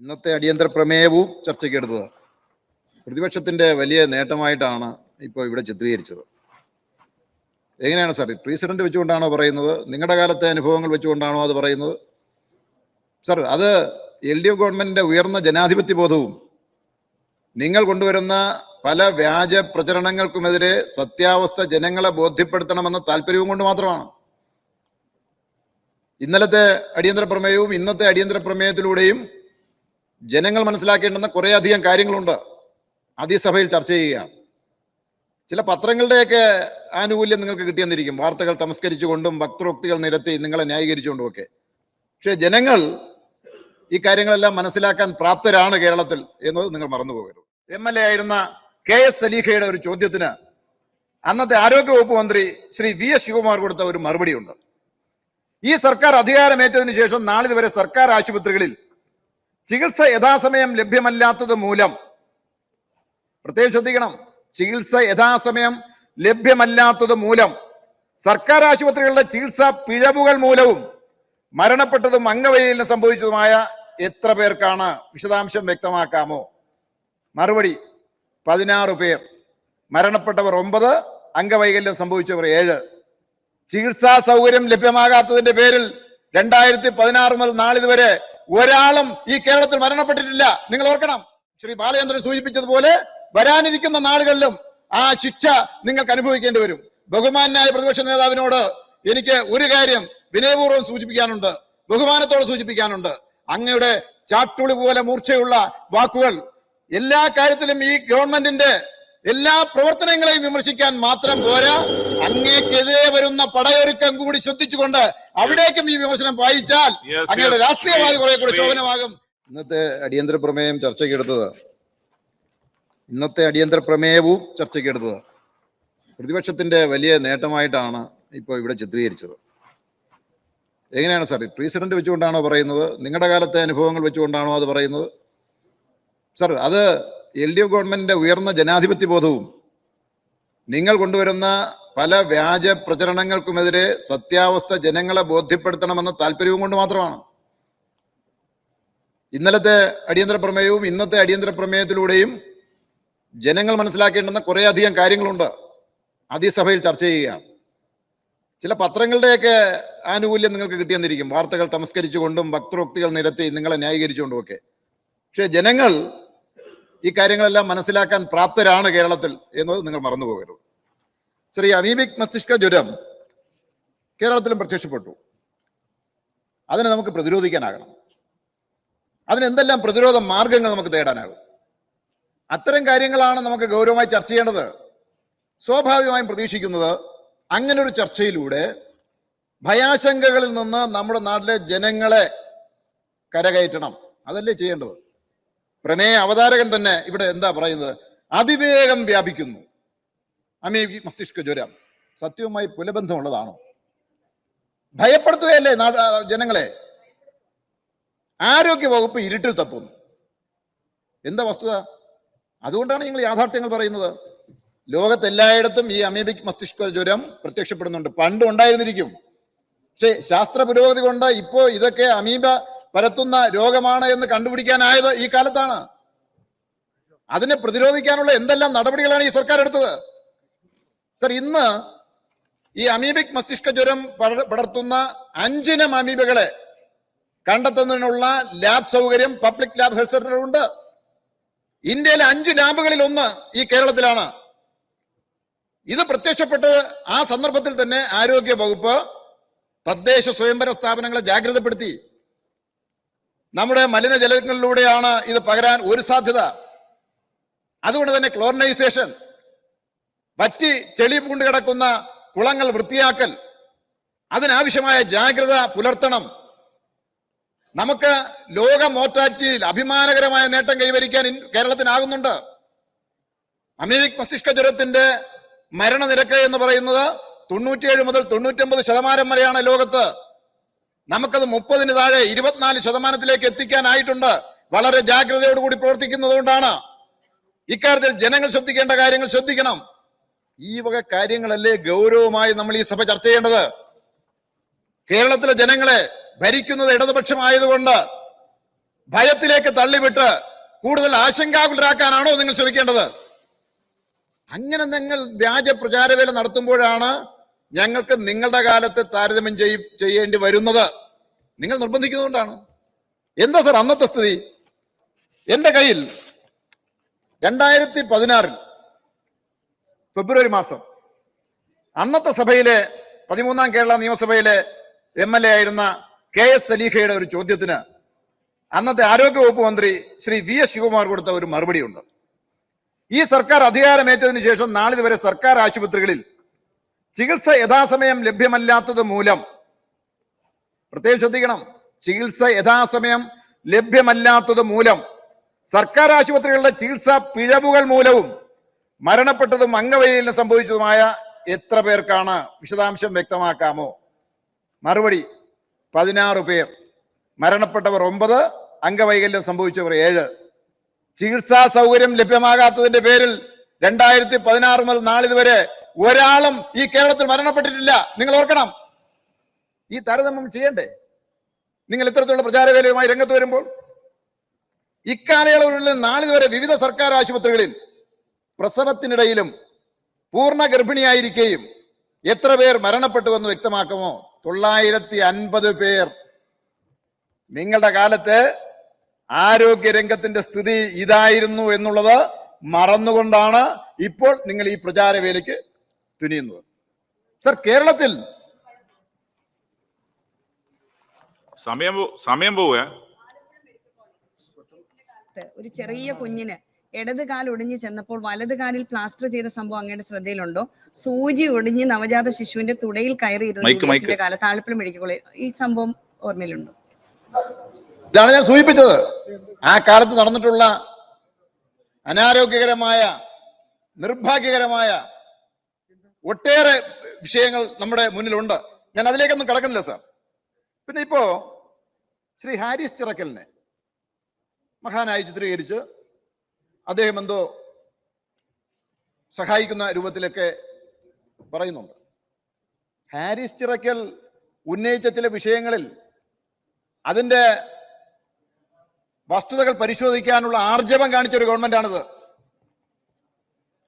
ഇന്നത്തെ അടിയന്തര പ്രമേയവും ചർച്ചയ്ക്ക് എടുത്തത് പ്രതിപക്ഷത്തിന്റെ വലിയ നേട്ടമായിട്ടാണ് ഇപ്പോൾ ഇവിടെ ചിത്രീകരിച്ചത്. എങ്ങനെയാണ് സാർ? പ്രീസിഡന്റ് വെച്ചുകൊണ്ടാണോ പറയുന്നത്? നിങ്ങളുടെ കാലത്തെ അനുഭവങ്ങൾ വെച്ചുകൊണ്ടാണോ അത് പറയുന്നത്? സാർ അത് എൽ ഡി എഫ് ഗവൺമെന്റിന്റെ ഉയർന്ന ജനാധിപത്യ ബോധവും നിങ്ങൾ കൊണ്ടുവരുന്ന പല വ്യാജ പ്രചരണങ്ങൾക്കുമെതിരെ സത്യാവസ്ഥ ജനങ്ങളെ ബോധ്യപ്പെടുത്തണമെന്ന താല്പര്യവും കൊണ്ട് മാത്രമാണ്. ഇന്നലത്തെ അടിയന്തര പ്രമേയവും ഇന്നത്തെ അടിയന്തര പ്രമേയത്തിലൂടെയും ജനങ്ങൾ മനസ്സിലാക്കേണ്ടുന്ന കുറേ അധികം കാര്യങ്ങളുണ്ട്. അത് ഈ സഭയിൽ ചർച്ച ചെയ്യുകയാണ്. ചില പത്രങ്ങളുടെയൊക്കെ ആനുകൂല്യം നിങ്ങൾക്ക് കിട്ടിയെന്നിരിക്കും. വാർത്തകൾ തമസ്കരിച്ചുകൊണ്ടും വക്തൃക്തികൾ നിരത്തി നിങ്ങളെ ന്യായീകരിച്ചുകൊണ്ടും ഒക്കെ പക്ഷേ ജനങ്ങൾ ഈ കാര്യങ്ങളെല്ലാം മനസ്സിലാക്കാൻ പ്രാപ്തരാണ് കേരളത്തിൽ എന്നത് നിങ്ങൾ മറന്നുപോകരുത്. എം എൽ എ ആയിരുന്ന കെ എസ് സലീഖയുടെ ഒരു ചോദ്യത്തിന് അന്നത്തെ ആരോഗ്യവകുപ്പ് മന്ത്രി ശ്രീ വി എസ് ശിവകുമാർ കൊടുത്ത ഒരു മറുപടിയുണ്ട്. ഈ സർക്കാർ അധികാരമേറ്റതിനു ശേഷം നാളിതുവരെ സർക്കാർ ആശുപത്രികളിൽ ചികിത്സ യഥാസമയം ലഭ്യമല്ലാത്തത് മൂലം. പ്രത്യേകം ശ്രദ്ധിക്കണം. ചികിത്സ യഥാസമയം ലഭ്യമല്ലാത്തത് മൂലം. സർക്കാർ ആശുപത്രികളിലെ ചികിത്സാ പിഴവുകൾ മൂലവും മരണപ്പെട്ടതും അംഗവൈകല്യം സംഭവിച്ചതുമായ എത്ര പേർക്കാണ് വിശദാംശം വ്യക്തമാക്കാമോ? മറുപടി പതിനാറ് പേർ. മരണപ്പെട്ടവർ ഒമ്പത് അംഗവൈകല്യം സംഭവിച്ചവർ ഏഴ്. ചികിത്സാ സൗകര്യം ലഭ്യമാകാത്തതിന്റെ പേരിൽ രണ്ടായിരത്തി പതിനാറ് മുതൽ നാളിതുവരെ ഒരാളും ഈ കേരളത്തിൽ മരണപ്പെട്ടിട്ടില്ല. നിങ്ങൾ ഓർക്കണം ശ്രീ ബാലചന്ദ്രൻ സൂചിപ്പിച്ചതുപോലെ വരാനിരിക്കുന്ന നാളുകളിലും ആ ശിക്ഷ നിങ്ങൾക്ക് അനുഭവിക്കേണ്ടി വരും. ബഹുമാനായ പ്രതിപക്ഷ നേതാവിനോട് എനിക്ക് ഒരു കാര്യം വിനയപൂർവം സൂചിപ്പിക്കാനുണ്ട് ബഹുമാനത്തോടെ സൂചിപ്പിക്കാനുണ്ട്. അങ്ങയുടെ ചാട്ടുളി പോലെ മൂർച്ചയുള്ള വാക്കുകൾ എല്ലാ കാര്യത്തിലും ഈ ഗവൺമെന്റിന്റെ എല്ലാ പ്രവർത്തനങ്ങളെയും വിമർശിക്കാൻ മാത്രം പോരാ. അങ്ങേക്കെതിരെ വരുന്ന പടയൊരുക്കം കൂടി ശ്രദ്ധിച്ചുകൊണ്ട് അവിടേക്കും ഈ വിമർശനം വായിച്ചാൽ അങ്ങയുടെ രാഷ്ട്രീയമായി കുറെ കൂടെ ചോദനമാകും ഇന്നത്തെ അടിയന്തര പ്രമേയം ചർച്ചയ്ക്ക് എടുത്തത്. ഇന്നത്തെ അടിയന്തര പ്രമേയവും ചർച്ചയ്ക്ക് എടുത്തത്. പ്രതിപക്ഷത്തിന്റെ വലിയ നേട്ടമായിട്ടാണ് ഇപ്പോൾ ഇവിടെ ചിത്രീകരിച്ചത്. എങ്ങനെയാണ് സാർ? പ്രീസിഡന്റ് വെച്ചുകൊണ്ടാണോ പറയുന്നത്? നിങ്ങളുടെ കാലത്തെ അനുഭവങ്ങൾ വെച്ചുകൊണ്ടാണോ അത് പറയുന്നത്? സാർ അത് എൽ ഡി എഫ് ഗവൺമെന്റിന്റെ ഉയർന്ന ജനാധിപത്യ ബോധവും നിങ്ങൾ കൊണ്ടുവരുന്ന പല വ്യാജ പ്രചരണങ്ങൾക്കുമെതിരെ സത്യാവസ്ഥ ജനങ്ങളെ ബോധ്യപ്പെടുത്തണമെന്ന താല്പര്യവും കൊണ്ട് മാത്രമാണ്. ഇന്നലത്തെ അടിയന്തര പ്രമേയവും ഇന്നത്തെ അടിയന്തര പ്രമേയത്തിലൂടെയും ജനങ്ങൾ മനസ്സിലാക്കേണ്ടുന്ന കുറേയധികം കാര്യങ്ങളുണ്ട്. അതിസഭയിൽ ചർച്ച ചെയ്യുകയാണ്. ചില പത്രങ്ങളുടെയൊക്കെ ആനുകൂല്യം നിങ്ങൾക്ക് കിട്ടിയെന്നിരിക്കും. വാർത്തകൾ തമസ്കരിച്ചുകൊണ്ടും വക്തൃക്തികൾ നിരത്തി നിങ്ങളെ ന്യായീകരിച്ചുകൊണ്ടും ഒക്കെ പക്ഷേ ജനങ്ങൾ ഈ കാര്യങ്ങളെല്ലാം മനസ്സിലാക്കാൻ പ്രാപ്തരാണ് കേരളത്തിൽ എന്നത് നിങ്ങൾ മറന്നുപോകരുത്. ചെറിയ അമീബിക് മസ്തിഷ്ക ജ്വരം കേരളത്തിലും പ്രത്യക്ഷപ്പെട്ടു. അതിനെ നമുക്ക് പ്രതിരോധിക്കാനാകണം. അതിന് എന്തെല്ലാം പ്രതിരോധ മാർഗങ്ങൾ നമുക്ക് തേടാനാകും? അത്തരം കാര്യങ്ങളാണ് നമുക്ക് ഗൗരവമായി ചർച്ച ചെയ്യേണ്ടത്. സ്വാഭാവികമായും പ്രതീക്ഷിക്കുന്നത് അങ്ങനെ ഒരു ചർച്ചയിലൂടെ ഭയാശങ്കകളിൽ നിന്ന് നമ്മുടെ നാട്ടിലെ ജനങ്ങളെ കരകയറ്റണം. അതല്ലേ ചെയ്യേണ്ടത്? പ്രമേയ അവതാരകൻ തന്നെ ഇവിടെ എന്താ പറയുന്നത്? അതിവേഗം വ്യാപിക്കുന്നു. അമീ മസ്തിഷ്ക ജ്വരം സത്യവുമായി പുലബന്ധമുള്ളതാണോ? ഭയപ്പെടുത്തുകയല്ലേ ജനങ്ങളെ? ആരോഗ്യ വകുപ്പ് ഇരുട്ടിൽ തപ്പുന്നു. എന്താ വസ്തുത? അതുകൊണ്ടാണ് നിങ്ങൾ യാഥാർത്ഥ്യങ്ങൾ പറയുന്നത്. ലോകത്തെല്ലായിടത്തും ഈ അമീബിക് മസ്തിഷ്ക ജ്വരം പ്രത്യക്ഷപ്പെടുന്നുണ്ട്. പണ്ട് ഉണ്ടായിരുന്നിരിക്കും. പക്ഷേ ശാസ്ത്ര പുരോഗതി കൊണ്ട് ഇപ്പോ ഇതൊക്കെ അമീബ പരത്തുന്ന രോഗമാണ് എന്ന് കണ്ടുപിടിക്കാനായത് ഈ കാലത്താണ്. അതിനെ പ്രതിരോധിക്കാനുള്ള എന്തെല്ലാം നടപടികളാണ് ഈ സർക്കാർ എടുത്തത്? സർ ഇന്ന് ഈ അമീബിക് മസ്തിഷ്ക ജ്വരം പട- പടർത്തുന്ന അഞ്ചിനം അമീബകളെ കണ്ടെത്തുന്നതിനുള്ള ലാബ് സൗകര്യം പബ്ലിക് ലാബ് ഹെൽത്ത് സെന്ററിലുണ്ട് ഇന്ത്യയിലെ അഞ്ച് ലാബുകളിൽ ഒന്ന് ഈ കേരളത്തിലാണ്. ഇത് പ്രത്യക്ഷപ്പെട്ട് ആ സന്ദർഭത്തിൽ തന്നെ ആരോഗ്യ വകുപ്പ് തദ്ദേശ സ്വയംഭരണ സ്ഥാപനങ്ങളെ ജാഗ്രതപ്പെടുത്തി. നമ്മുടെ മലിനജലങ്ങളിലൂടെയാണ് ഇത് പകരാൻ ഒരു സാധ്യത. അതുകൊണ്ട് തന്നെ ക്ലോറിനൈസേഷൻ വറ്റി ചെളി പൂണ്ട് കിടക്കുന്ന കുളങ്ങൾ വൃത്തിയാക്കൽ അതിനാവശ്യമായ ജാഗ്രത പുലർത്തണം. നമുക്ക് ലോക മോർട്ടാലിറ്റിയിൽ അഭിമാനകരമായ നേട്ടം കൈവരിക്കാൻ കേരളത്തിനാകുന്നുണ്ട്. അമീബിക് മസ്തിഷ്ക ജ്വരത്തിന്റെ മരണനിരക്ക് എന്ന് പറയുന്നത് തൊണ്ണൂറ്റിയേഴ് മുതൽ തൊണ്ണൂറ്റൊമ്പത് ശതമാനം വരെയാണ് ലോകത്ത്. നമുക്കത് മുപ്പതിന് താഴെ ഇരുപത്തിനാല് ശതമാനത്തിലേക്ക് എത്തിക്കാനായിട്ടുണ്ട്. വളരെ ജാഗ്രതയോടുകൂടി പ്രവർത്തിക്കുന്നതുകൊണ്ടാണ് ഇക്കാര്യത്തിൽ ജനങ്ങൾ ശ്രദ്ധിക്കേണ്ട കാര്യങ്ങൾ ശ്രദ്ധിക്കണം. ഈ വക കാര്യങ്ങളല്ലേ ഗൗരവമായി നമ്മൾ ഈ സഭ ചർച്ച ചെയ്യേണ്ടത്. കേരളത്തിലെ ജനങ്ങളെ ഭരിക്കുന്നത് ഇടതുപക്ഷമായതുകൊണ്ട് ഭയത്തിലേക്ക് തള്ളിവിട്ട് കൂടുതൽ ആശങ്കാകുലരാക്കാനാണോ നിങ്ങൾ ശ്രമിക്കേണ്ടത്? അങ്ങനെ നിങ്ങൾ വ്യാജ പ്രചാരവേല നടത്തുമ്പോഴാണ് ഞങ്ങൾക്ക് നിങ്ങളുടെ കാലത്ത് താരതമ്യം ചെയ് ചെയ്യേണ്ടി വരുന്നത് നിങ്ങൾ നിർബന്ധിക്കുന്നതുകൊണ്ടാണ്. എന്താ സാർ അന്നത്തെ സ്ഥിതി? എന്റെ കയ്യിൽ രണ്ടായിരത്തി പതിനാറിൽ ഫെബ്രുവരി മാസം അന്നത്തെ സഭയിലെ പതിമൂന്നാം കേരള നിയമസഭയിലെ എം എൽ എ ആയിരുന്ന കെ എസ് സലീഖയുടെ ഒരു ചോദ്യത്തിന് അന്നത്തെ ആരോഗ്യവകുപ്പ് മന്ത്രി ശ്രീ വി എസ് ശിവകുമാർ കൊടുത്ത ഒരു മറുപടിയുണ്ട്. ഈ സർക്കാർ അധികാരമേറ്റതിനു ശേഷം നാളിതുവരെ സർക്കാർ ആശുപത്രികളിൽ ചികിത്സ യഥാസമയം ലഭ്യമല്ലാത്തത് മൂലം. പ്രത്യേകം ശ്രദ്ധിക്കണം. ചികിത്സ യഥാസമയം ലഭ്യമല്ലാത്തത് മൂലം. സർക്കാർ ആശുപത്രികളുടെ ചികിത്സാ പിഴവുകൾ മൂലവും മരണപ്പെട്ടതും അംഗവൈകല്യം സംഭവിച്ചതുമായ എത്ര പേർക്കാണ് വിശദാംശം വ്യക്തമാക്കാമോ? മറുപടി പതിനാറ് പേർ. മരണപ്പെട്ടവർ ഒമ്പത് അംഗവൈകല്യം സംഭവിച്ചവർ ഏഴ്. ചികിത്സാ സൗകര്യം ലഭ്യമാകാത്തതിന്റെ പേരിൽ രണ്ടായിരത്തി പതിനാറ് മുതൽ നാളിതുവരെ ഒരാളും ഈ കേരളത്തിൽ മരണപ്പെട്ടിട്ടില്ല. നിങ്ങൾ ഓർക്കണം. ഈ താരതമ്യം ചെയ്യണ്ടേ? നിങ്ങൾ ഇത്തരത്തിലുള്ള പ്രചാരവേലയുമായി രംഗത്ത് വരുമ്പോൾ ഇക്കാലയളവിൽ നാളിതുവരെ വിവിധ സർക്കാർ ആശുപത്രികളിൽ പ്രസവത്തിനിടയിലും പൂർണ ഗർഭിണിയായിരിക്കുകയും എത്ര പേർ മരണപ്പെട്ടു എന്ന് വ്യക്തമാക്കുമോ? തൊള്ളായിരത്തി അൻപത് പേർ. നിങ്ങളുടെ കാലത്ത് ആരോഗ്യ രംഗത്തിന്റെ സ്ഥിതി ഇതായിരുന്നു എന്നുള്ളത് മറന്നുകൊണ്ടാണ് ഇപ്പോൾ നിങ്ങൾ ഈ പ്രചാരവേലയ്ക്ക് തുനിയുന്നത് സർ കേരളത്തിൽ സമയം സമയം പോവേ. ഒരു ചെറിയ കുഞ്ഞിന് ഇടത് കാൽ ഒടിഞ്ഞ് ചെന്നപ്പോൾ വലത് കാലിൽ പ്ലാസ്റ്റർ ചെയ്ത സംഭവം അങ്ങയുടെ ശ്രദ്ധയിലുണ്ടോ? സൂചി ഒടിഞ്ഞ് നവജാത ശിശുവിന്റെ തുടയിൽ കയറിയിരുന്നു മൈക്ക്, മൈക്ക്. കാലത്ത് ആലപ്പുഴ മെഡിക്കൽ കോളേജ് ഈ സംഭവം ഓർമ്മയിലുണ്ടോ? ഇതാണ് ഞാൻ സൂചിപ്പിച്ചത്. ആ കാലത്ത് നടന്നിട്ടുള്ള അനാരോഗ്യകരമായ നിർഭാഗ്യകരമായ ഒട്ടേറെ വിഷയങ്ങൾ നമ്മുടെ മുന്നിലുണ്ട്. ഞാൻ അതിലേക്കൊന്നും കടക്കുന്നില്ല സാർ. പിന്നെ ഇപ്പോ ശ്രീ ഹാരിസ് ചിറക്കലിനെ മഹാനായി ചിത്രീകരിച്ച് അദ്ദേഹം എന്തോ സഹായിക്കുന്ന രൂപത്തിലൊക്കെ പറയുന്നുണ്ട്. ഹാരിസ് ചിറക്കൽ ഉന്നയിച്ച ചില വിഷയങ്ങളിൽ അതിന്റെ വസ്തുതകൾ പരിശോധിക്കാനുള്ള ആർജവം കാണിച്ച ഒരു ഗവൺമെന്റാണിത്.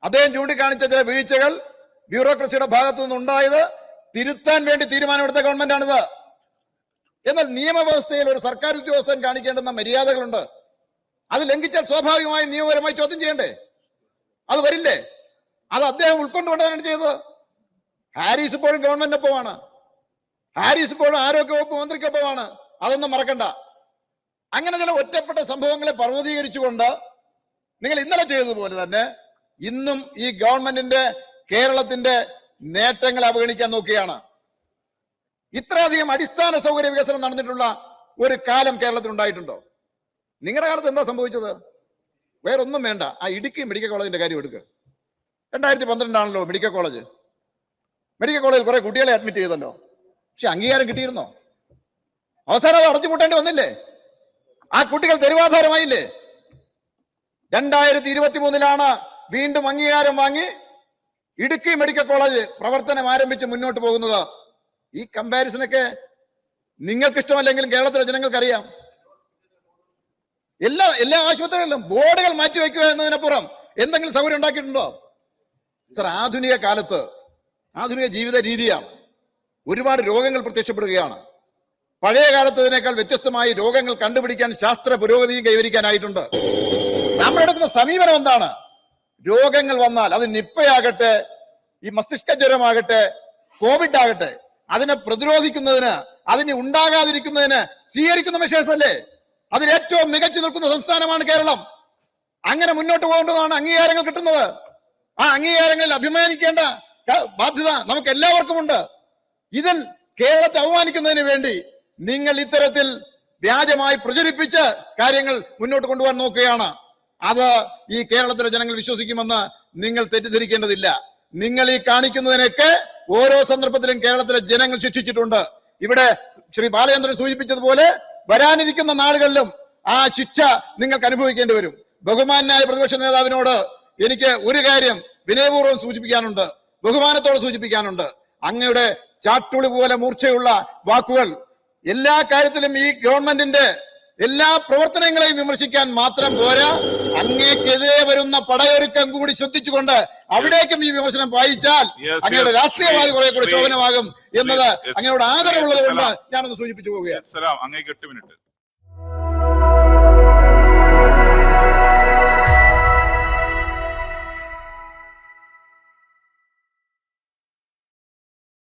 അദ്ദേഹം ചൂണ്ടിക്കാണിച്ച ചില വീഴ്ചകൾ ബ്യൂറോക്രസിയുടെ ഭാഗത്തു നിന്നുണ്ടായത് തിരുത്താൻ വേണ്ടി തീരുമാനമെടുത്ത ഗവൺമെന്റാണിത്. എന്നാൽ നിയമവ്യവസ്ഥയിൽ ഒരു സർക്കാർ ഉദ്യോഗസ്ഥൻ കാണിക്കേണ്ടുന്ന മര്യാദകളുണ്ട്. അത് ലംഘിച്ചാൽ സ്വാഭാവികമായി നിയമപരമായി ചോദ്യം ചെയ്യണ്ടേ? അത് വരില്ലേ? അത് അദ്ദേഹം ഉൾക്കൊണ്ടുകൊണ്ടാണ് ചെയ്തത്. ഹാരിസ് ഇപ്പോഴും ഗവൺമെന്റിനൊപ്പമാണ്. ഹാരിസ് ഇപ്പോഴും ആരോഗ്യവകുപ്പ് മന്ത്രിക്കൊപ്പമാണ്. അതൊന്നും മറക്കണ്ട. അങ്ങനെ ചില ഒറ്റപ്പെട്ട സംഭവങ്ങളെ പർവതീകരിച്ചുകൊണ്ട് നിങ്ങൾ ഇന്നലെ ചെയ്തതുപോലെ തന്നെ ഇന്നും ഈ ഗവൺമെന്റിന്റെ കേരളത്തിന്റെ നേട്ടങ്ങൾ അവഗണിക്കാൻ നോക്കുകയാണ്. ഇത്രയധികം അടിസ്ഥാന സൗകര്യ വികസനം നടന്നിട്ടുള്ള ഒരു കാലം കേരളത്തിൽ ഉണ്ടായിട്ടുണ്ടോ? നിങ്ങളുടെ കാലത്ത് എന്താ സംഭവിച്ചത്? വേറൊന്നും വേണ്ട. ആ ഇടുക്കി മെഡിക്കൽ കോളേജിന്റെ കാര്യം എടുക്കുക രണ്ടായിരത്തി പന്ത്രണ്ടാണല്ലോ മെഡിക്കൽ കോളേജ്. മെഡിക്കൽ കോളേജിൽ കുറെ കുട്ടികളെ അഡ്മിറ്റ് ചെയ്തല്ലോ. പക്ഷെ അംഗീകാരം കിട്ടിയിരുന്നോ? അവസാനം അത് അടച്ചുപൂട്ടേണ്ടി വന്നില്ലേ? ആ കുട്ടികൾ തെരുവാധാരമായില്ലേ? രണ്ടായിരത്തി ഇരുപത്തി മൂന്നിലാണ് വീണ്ടും അംഗീകാരം വാങ്ങി ഇടുക്കി മെഡിക്കൽ കോളേജ് പ്രവർത്തനം ആരംഭിച്ച് മുന്നോട്ട് പോകുന്നത് ഈ കമ്പാരിസനൊക്കെ നിങ്ങൾക്ക് ഇഷ്ടമല്ലെങ്കിലും കേരളത്തിലെ ജനങ്ങൾക്കറിയാം. എല്ലാ എല്ലാ ആശുപത്രികളിലും ബോർഡുകൾ മാറ്റി മാറ്റിവെക്കുക എന്നതിനപ്പുറം എന്തെങ്കിലും സൗകര്യം ഉണ്ടാക്കിയിട്ടുണ്ടോ? സർ ആധുനിക കാലത്ത് ആധുനിക ജീവിത രീതിയാണ് ഒരുപാട് രോഗങ്ങൾ പ്രത്യക്ഷപ്പെടുകയാണ്. പഴയ കാലത്തതിനേക്കാൾ വ്യത്യസ്തമായി രോഗങ്ങൾ കണ്ടുപിടിക്കാൻ ശാസ്ത്ര പുരോഗതിയും കൈവരിക്കാനായിട്ടുണ്ട്. നമ്മൾ എടുക്കുന്ന സമീപനം എന്താണ്? രോഗങ്ങൾ വന്നാൽ അത് നിപ്പയാകട്ടെ ഈ മസ്തിഷ്ക ജ്വരമാകട്ടെ കോവിഡ് ആകട്ടെ അതിനെ പ്രതിരോധിക്കുന്നതിന് അതിനെ ഉണ്ടാകാതിരിക്കുന്നതിന് സ്വീകരിക്കുന്ന അല്ലേ? അതിൽ ഏറ്റവും മികച്ചു നിൽക്കുന്ന സംസ്ഥാനമാണ് കേരളം. അങ്ങനെ മുന്നോട്ട് പോകേണ്ടതാണ് അംഗീകാരങ്ങൾ കിട്ടുന്നത്. ആ അംഗീകാരങ്ങളിൽ അഭിമാനിക്കേണ്ട ബാധ്യത നമുക്ക് എല്ലാവർക്കും ഉണ്ട്. ഇതിൽ കേരളത്തെ അവമാനിക്കുന്നതിന് വേണ്ടി നിങ്ങൾ ഇത്തരത്തിൽ വ്യാജമായി പ്രചരിപ്പിച്ച് കാര്യങ്ങൾ മുന്നോട്ട് കൊണ്ടുപോകാൻ നോക്കുകയാണ്. അത് ഈ കേരളത്തിലെ ജനങ്ങൾ വിശ്വസിക്കുമെന്ന് നിങ്ങൾ തെറ്റിദ്ധരിക്കേണ്ടതില്ല. നിങ്ങൾ ഈ കാണിക്കുന്നതിനൊക്കെ ഓരോ സന്ദർഭത്തിലും കേരളത്തിലെ ജനങ്ങൾ ശിക്ഷിച്ചിട്ടുണ്ട്. ഇവിടെ ശ്രീ ബാലചന്ദ്രൻ സൂചിപ്പിച്ചതുപോലെ വരാനിരിക്കുന്ന നാളുകളിലും ആ ശിക്ഷ നിങ്ങൾക്ക് അനുഭവിക്കേണ്ടി വരും. ബഹുമാനായ പ്രതിപക്ഷ നേതാവിനോട് എനിക്ക് ഒരു കാര്യം വിനയപൂർവം സൂചിപ്പിക്കാനുണ്ട് ബഹുമാനത്തോടെ സൂചിപ്പിക്കാനുണ്ട്. അങ്ങയുടെ ചാട്ടുളി പോലെ മൂർച്ചയുള്ള വാക്കുകൾ എല്ലാ കാര്യത്തിലും ഈ ഗവൺമെന്റിന്റെ എല്ലാ പ്രവർത്തനങ്ങളെയും വിമർശിക്കാൻ മാത്രം പോരാ. അങ്ങേക്കെതിരെ വരുന്ന പടയൊരുക്കം കൂടി ശ്രദ്ധിച്ചുകൊണ്ട് അവിടേക്കും ഈ വിമർശനം വായിച്ചാൽ അങ്ങയുടെ. രാഷ്ട്രീയമായി കുറെ കൂടെ ചോദനമാകും എന്നത് അങ്ങയോട് ആദരവുള്ളത് കൊണ്ട്. ഞാനൊന്ന് സൂചിപ്പിച്ചു പോവുകയാണ്. അങ്ങേക്ക് എട്ട് മിനിറ്റ്.